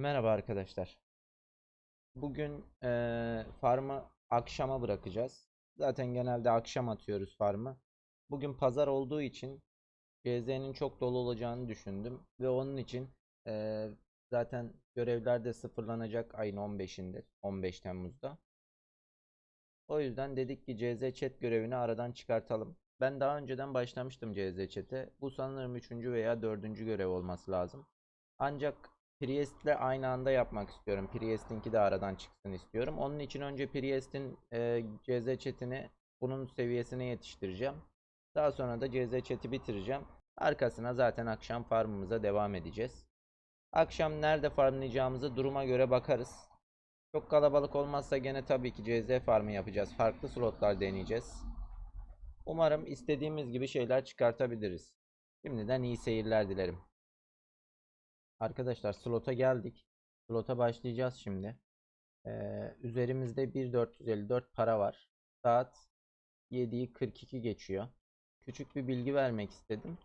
Merhaba arkadaşlar. Bugün eee farmı akşama bırakacağız. Zaten genelde akşam atıyoruz farmı. Bugün pazar olduğu için CZ'nin çok dolu olacağını düşündüm ve onun için eee, zaten görevler de sıfırlanacak ayın 15'inde, 15 Temmuz'da. O yüzden dedik ki CZ chat görevini aradan çıkartalım. Ben daha önceden başlamıştım CZ chat'e. Bu sanırım 3. veya 4. görev olması lazım. Ancak Priest'le aynı anda yapmak istiyorum. Priest'inki de aradan çıksın istiyorum. Onun için önce Priest'in e, CZ chat'ini bunun seviyesine yetiştireceğim. Daha sonra da CZ chat'i bitireceğim. Arkasına zaten akşam farmımıza devam edeceğiz. Akşam nerede farmlayacağımızı duruma göre bakarız. Çok kalabalık olmazsa gene tabii ki CZ farmı yapacağız. Farklı slotlar deneyeceğiz. Umarım istediğimiz gibi şeyler çıkartabiliriz. Şimdiden iyi seyirler dilerim. Arkadaşlar slota geldik. Slota başlayacağız şimdi. Ee, üzerimizde 1454 para var. Saat 7'yi 42 geçiyor. Küçük bir bilgi vermek istedim.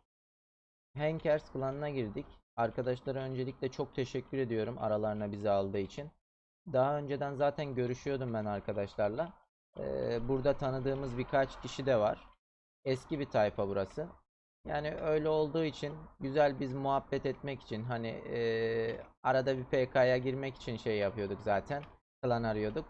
Hankers klanına girdik. Arkadaşlara öncelikle çok teşekkür ediyorum aralarına bizi aldığı için. Daha önceden zaten görüşüyordum ben arkadaşlarla. Ee, burada tanıdığımız birkaç kişi de var. Eski bir tayfa burası. Yani öyle olduğu için güzel biz muhabbet etmek için hani eee, arada bir PK'ya girmek için şey yapıyorduk zaten. Klan arıyorduk.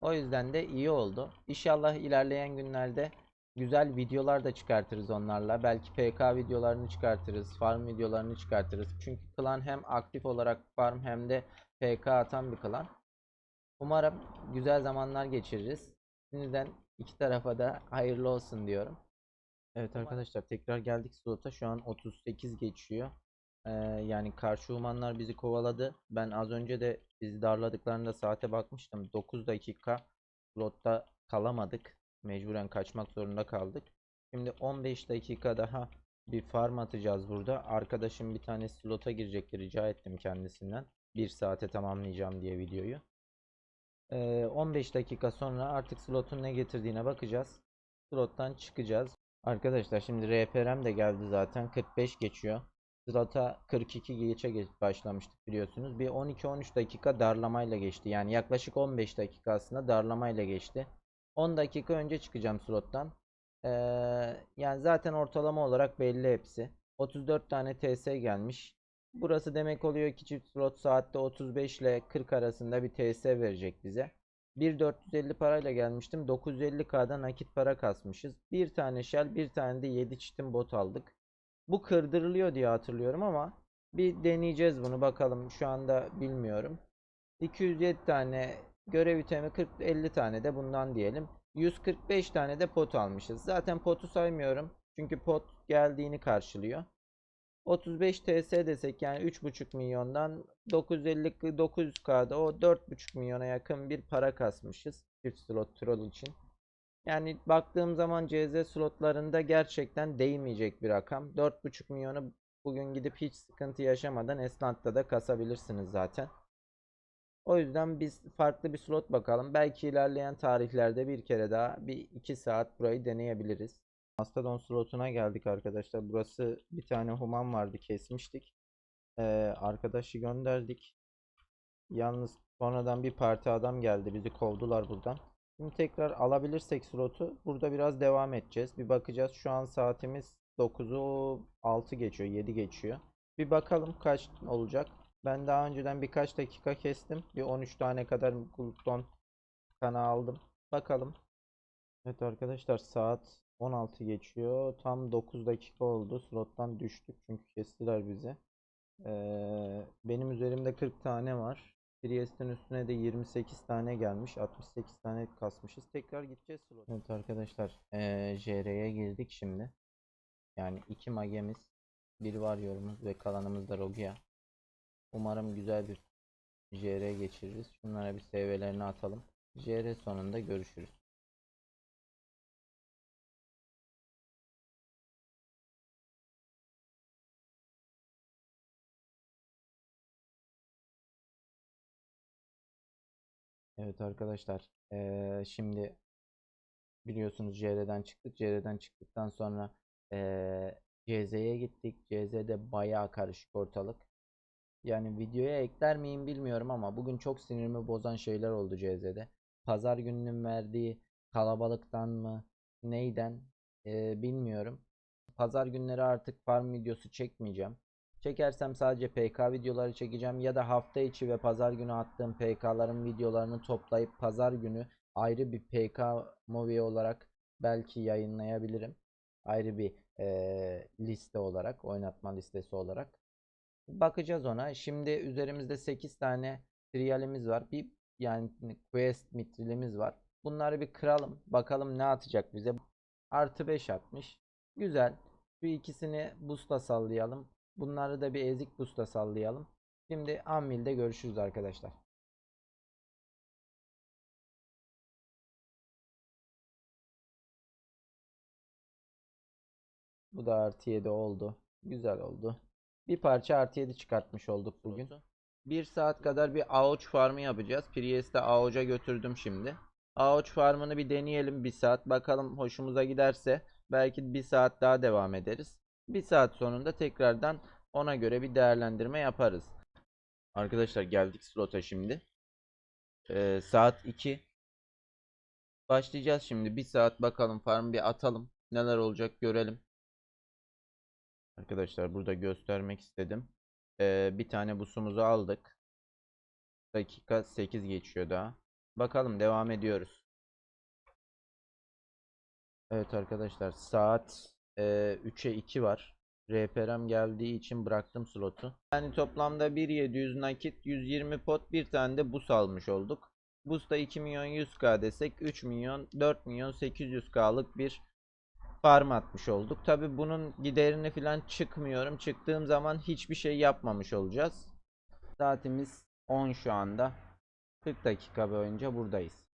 O yüzden de iyi oldu. İnşallah ilerleyen günlerde güzel videolar da çıkartırız onlarla. Belki PK videolarını çıkartırız, farm videolarını çıkartırız. Çünkü klan hem aktif olarak farm hem de PK atan bir klan. Umarım güzel zamanlar geçiririz. Şimdiden iki tarafa da hayırlı olsun diyorum. Evet arkadaşlar tekrar geldik slota. Şu an 38 geçiyor. Ee, yani karşı umanlar bizi kovaladı. Ben az önce de bizi darladıklarında saate bakmıştım. 9 dakika slotta kalamadık. Mecburen kaçmak zorunda kaldık. Şimdi 15 dakika daha bir farm atacağız burada. Arkadaşım bir tane slota girecekti. Rica ettim kendisinden. 1 saate tamamlayacağım diye videoyu. Ee, 15 dakika sonra artık slotun ne getirdiğine bakacağız. Slottan çıkacağız. Arkadaşlar şimdi RPR'm de geldi zaten. 45 geçiyor. Slota 42 geçe geç başlamıştık biliyorsunuz. Bir 12-13 dakika darlamayla geçti. Yani yaklaşık 15 dakika aslında darlamayla geçti. 10 dakika önce çıkacağım slottan. Ee, yani zaten ortalama olarak belli hepsi. 34 tane TS gelmiş. Burası demek oluyor ki çift slot saatte 35 ile 40 arasında bir TS verecek bize. 1.450 parayla gelmiştim. 950k'da nakit para kasmışız. Bir tane shell, bir tane de 7 çitin bot aldık. Bu kırdırılıyor diye hatırlıyorum ama bir deneyeceğiz bunu bakalım. Şu anda bilmiyorum. 207 tane görev itemi 40 50 tane de bundan diyelim. 145 tane de pot almışız. Zaten potu saymıyorum. Çünkü pot geldiğini karşılıyor. 35 TS desek yani 3.5 milyondan 950 900K'da o 4.5 milyona yakın bir para kasmışız çift slot troll için. Yani baktığım zaman CZ slotlarında gerçekten değmeyecek bir rakam. 4.5 milyonu bugün gidip hiç sıkıntı yaşamadan Esnant'ta da kasabilirsiniz zaten. O yüzden biz farklı bir slot bakalım. Belki ilerleyen tarihlerde bir kere daha bir 2 saat burayı deneyebiliriz. Mastodon slotuna geldik arkadaşlar. Burası bir tane human vardı kesmiştik. Ee, arkadaşı gönderdik. Yalnız sonradan bir parti adam geldi. Bizi kovdular buradan. Şimdi tekrar alabilirsek slotu burada biraz devam edeceğiz. Bir bakacağız. Şu an saatimiz 9'u 6 geçiyor. 7 geçiyor. Bir bakalım kaç olacak. Ben daha önceden birkaç dakika kestim. Bir 13 tane kadar Gluton kana aldım. Bakalım. Evet arkadaşlar saat 16 geçiyor. Tam 9 dakika oldu. Slottan düştük çünkü kestiler bizi. Ee, benim üzerimde 40 tane var. Priest'in üstüne de 28 tane gelmiş. 68 tane kasmışız. Tekrar gideceğiz slot. Evet arkadaşlar. Ee, JR'ye girdik şimdi. Yani iki magemiz. Bir var yorumumuz ve kalanımız da Rogia. Umarım güzel bir JR geçiririz. Şunlara bir SV'lerini atalım. JR sonunda görüşürüz. Evet arkadaşlar, eee, şimdi biliyorsunuz CR'den çıktık. CR'den çıktıktan sonra eee CZ'ye gittik. CZ'de bayağı karışık ortalık. Yani videoya ekler miyim bilmiyorum ama bugün çok sinirimi bozan şeyler oldu CZ'de. Pazar gününün verdiği kalabalıktan mı neyden eee, bilmiyorum. Pazar günleri artık farm videosu çekmeyeceğim. Çekersem sadece PK videoları çekeceğim ya da hafta içi ve pazar günü attığım PK'ların videolarını toplayıp pazar günü ayrı bir PK movie olarak belki yayınlayabilirim. Ayrı bir eee, liste olarak, oynatma listesi olarak. Bakacağız ona. Şimdi üzerimizde 8 tane trialimiz var. Bir yani quest mitrilimiz var. Bunları bir kıralım. Bakalım ne atacak bize. Artı 5 atmış. Güzel. Şu ikisini boost'a sallayalım. Bunları da bir ezik boost'a sallayalım. Şimdi Anvil'de görüşürüz arkadaşlar. Bu da artı 7 oldu. Güzel oldu. Bir parça artı 7 çıkartmış olduk bugün. Bir saat kadar bir ağaç farmı yapacağız. Priest'e ağaca götürdüm şimdi. Ağaç farmını bir deneyelim bir saat. Bakalım hoşumuza giderse belki bir saat daha devam ederiz. Bir saat sonunda tekrardan ona göre bir değerlendirme yaparız. Arkadaşlar geldik slota şimdi. Ee, saat 2. Başlayacağız şimdi. Bir saat bakalım farmı bir atalım. Neler olacak görelim. Arkadaşlar burada göstermek istedim. Ee, bir tane busumuzu aldık. Dakika 8 geçiyor daha. Bakalım devam ediyoruz. Evet arkadaşlar saat e, 3'e 2 var. RPR'm geldiği için bıraktım slotu. Yani toplamda 1700 nakit 120 pot bir tane de bus almış olduk. Bus'ta 2 milyon 100k desek 3 milyon 4 milyon 800k'lık bir farm atmış olduk. Tabi bunun giderini falan çıkmıyorum. Çıktığım zaman hiçbir şey yapmamış olacağız. Saatimiz 10 şu anda. 40 dakika boyunca buradayız.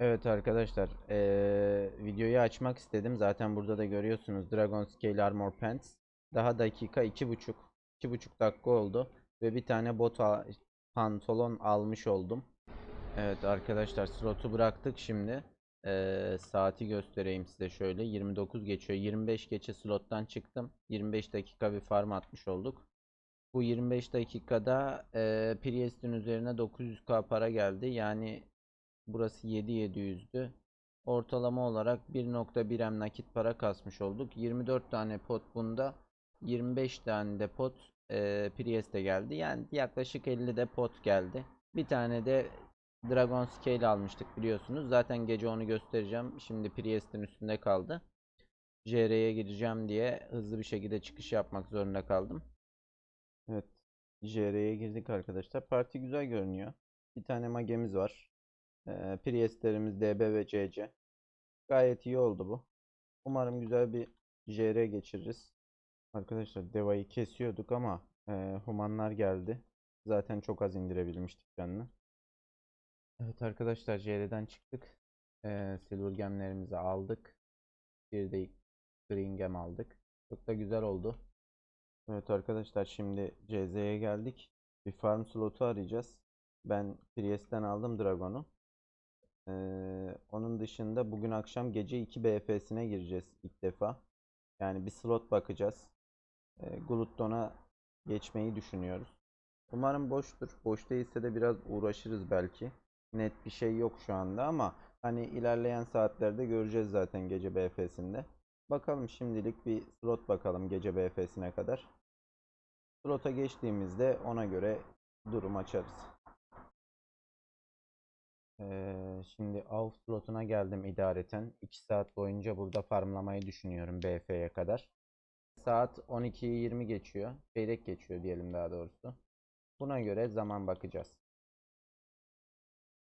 Evet arkadaşlar eee, videoyu açmak istedim. Zaten burada da görüyorsunuz Dragon Scale Armor Pants. Daha dakika 2.5 2.5 dakika oldu. Ve bir tane bot pantolon almış oldum. Evet arkadaşlar slotu bıraktık şimdi. Eee, saati göstereyim size şöyle. 29 geçiyor. 25 geçe slottan çıktım. 25 dakika bir farm atmış olduk. Bu 25 dakikada eee Priest'in üzerine 900k para geldi. Yani burası 7700'dü. Ortalama olarak 1.1M nakit para kasmış olduk. 24 tane pot bunda. 25 tane de pot eee Priest'e geldi. Yani yaklaşık 50 de pot geldi. Bir tane de Dragon Scale almıştık biliyorsunuz. Zaten gece onu göstereceğim. Şimdi Priest'in üstünde kaldı. JR'ye gireceğim diye hızlı bir şekilde çıkış yapmak zorunda kaldım. Evet. JR'ye girdik arkadaşlar. Parti güzel görünüyor. Bir tane magemiz var. Priest'lerimiz DB ve CC. Gayet iyi oldu bu. Umarım güzel bir JR geçiririz. Arkadaşlar Deva'yı kesiyorduk ama e, humanlar geldi. Zaten çok az indirebilmiştik canını. Evet arkadaşlar JR'den çıktık. Ee, Silver gemlerimizi aldık. Bir de Green gem aldık. Çok da güzel oldu. Evet arkadaşlar şimdi CZ'ye geldik. Bir farm slotu arayacağız. Ben Priest'ten aldım Dragon'u. Ee, onun dışında bugün akşam gece 2 BF'sine gireceğiz ilk defa. Yani bir slot bakacağız. Ee, Glutton'a geçmeyi düşünüyoruz. Umarım boştur. Boş değilse de biraz uğraşırız belki. Net bir şey yok şu anda ama hani ilerleyen saatlerde göreceğiz zaten gece BF'sinde. Bakalım şimdilik bir slot bakalım gece BF'sine kadar. Slota geçtiğimizde ona göre durum açarız. Şimdi av slotuna geldim idareten. 2 saat boyunca burada farmlamayı düşünüyorum BF'ye kadar. Saat 12'yi 20 geçiyor. Çeyrek geçiyor diyelim daha doğrusu. Buna göre zaman bakacağız.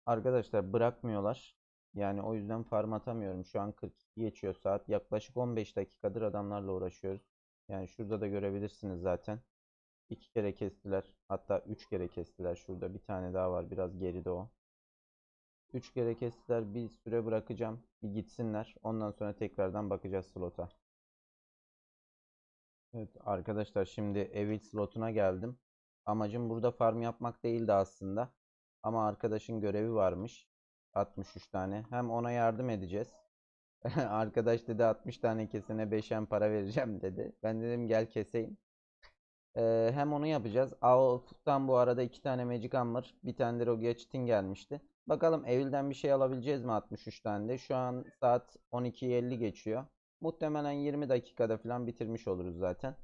Arkadaşlar bırakmıyorlar. Yani o yüzden farm atamıyorum. Şu an 42 geçiyor saat. Yaklaşık 15 dakikadır adamlarla uğraşıyoruz. Yani şurada da görebilirsiniz zaten. İki kere kestiler. Hatta üç kere kestiler. Şurada bir tane daha var. Biraz geride o. Üç kere kestiler. Bir süre bırakacağım. Bir gitsinler. Ondan sonra tekrardan bakacağız slota. Evet arkadaşlar şimdi Evil slotuna geldim. Amacım burada farm yapmak değildi aslında. Ama arkadaşın görevi varmış. 63 tane. Hem ona yardım edeceğiz. Arkadaş dedi 60 tane kesene 5'en para vereceğim dedi. Ben dedim gel keseyim. Ee, hem onu yapacağız. Out'tan bu arada iki tane Magic Hammer, bir tane de Rogia Chitin gelmişti. Bakalım Evil'den bir şey alabileceğiz mi 63 tane de. Şu an saat 12.50 geçiyor. Muhtemelen 20 dakikada falan bitirmiş oluruz zaten.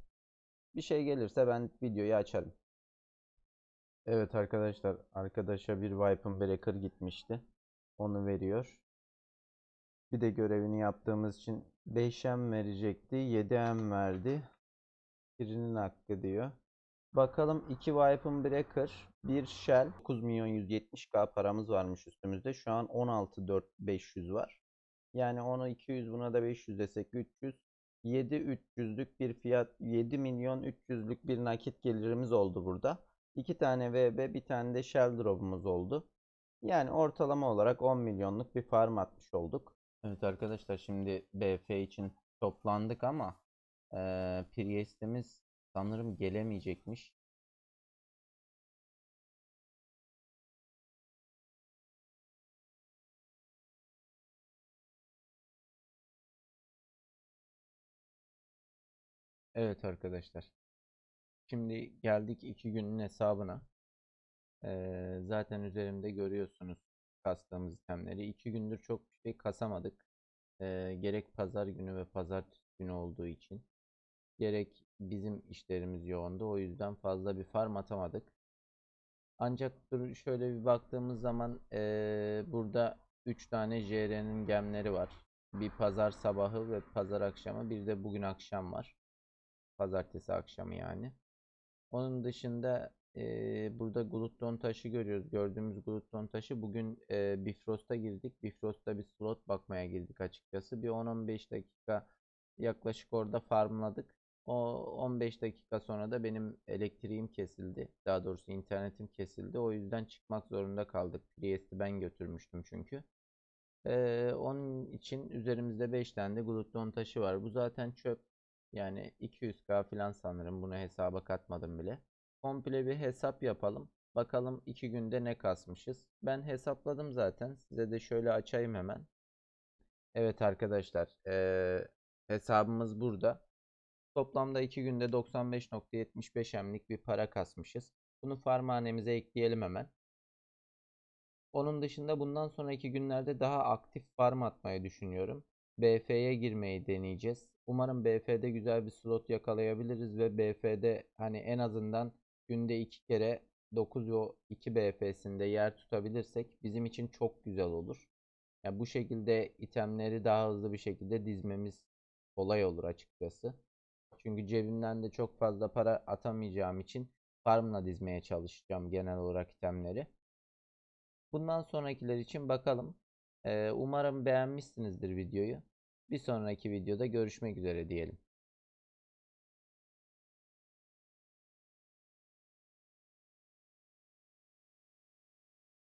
Bir şey gelirse ben videoyu açarım. Evet arkadaşlar, arkadaşa bir Weapon Breaker gitmişti. Onu veriyor. Bir de görevini yaptığımız için 5M verecekti. 7M verdi. Birinin hakkı diyor. Bakalım 2 Weapon Breaker, 1 Shell, 9 milyon 170k paramız varmış üstümüzde. Şu an 16.4500 var. Yani onu 200 buna da 500 desek 300. 7 300'lük bir fiyat 7 milyon 300'lük bir nakit gelirimiz oldu burada. 2 tane VB bir tane de Shell drop'umuz oldu. Yani ortalama olarak 10 milyonluk bir farm atmış olduk. Evet arkadaşlar şimdi BF için toplandık ama eee Priest'imiz sanırım gelemeyecekmiş. Evet arkadaşlar. Şimdi geldik iki günün hesabına. Eee, zaten üzerimde görüyorsunuz kastığımız itemleri. İki gündür çok bir şey kasamadık. Eee, gerek pazar günü ve pazartesi günü olduğu için. Gerek bizim işlerimiz yoğundu. O yüzden fazla bir farm atamadık. Ancak şöyle bir baktığımız zaman eee, burada 3 tane JR'nin gemleri var. Bir pazar sabahı ve pazar akşamı. Bir de bugün akşam var. Pazartesi akşamı yani. Onun dışında eee, burada Glutton taşı görüyoruz. Gördüğümüz Glutton taşı bugün eee Bifrost'a girdik. Bifrost'ta bir slot bakmaya girdik açıkçası. Bir 10-15 dakika yaklaşık orada farmladık. O 15 dakika sonra da benim elektriğim kesildi. Daha doğrusu internetim kesildi. O yüzden çıkmak zorunda kaldık. Priest'i ben götürmüştüm çünkü. Eee, onun için üzerimizde 5 tane de Glutton taşı var. Bu zaten çöp. Yani 200k falan sanırım. Bunu hesaba katmadım bile. Komple bir hesap yapalım. Bakalım 2 günde ne kasmışız. Ben hesapladım zaten. Size de şöyle açayım hemen. Evet arkadaşlar. eee, hesabımız burada. Toplamda 2 günde 95.75 emlik bir para kasmışız. Bunu farmhanemize ekleyelim hemen. Onun dışında bundan sonraki günlerde daha aktif farm atmayı düşünüyorum. BF'ye girmeyi deneyeceğiz. Umarım BF'de güzel bir slot yakalayabiliriz ve BF'de hani en azından günde 2 kere 9 ve 2 BF'sinde yer tutabilirsek bizim için çok güzel olur. Yani bu şekilde itemleri daha hızlı bir şekilde dizmemiz kolay olur açıkçası. Çünkü cebimden de çok fazla para atamayacağım için farmla dizmeye çalışacağım genel olarak itemleri. Bundan sonrakiler için bakalım. Ee, umarım beğenmişsinizdir videoyu. Bir sonraki videoda görüşmek üzere diyelim.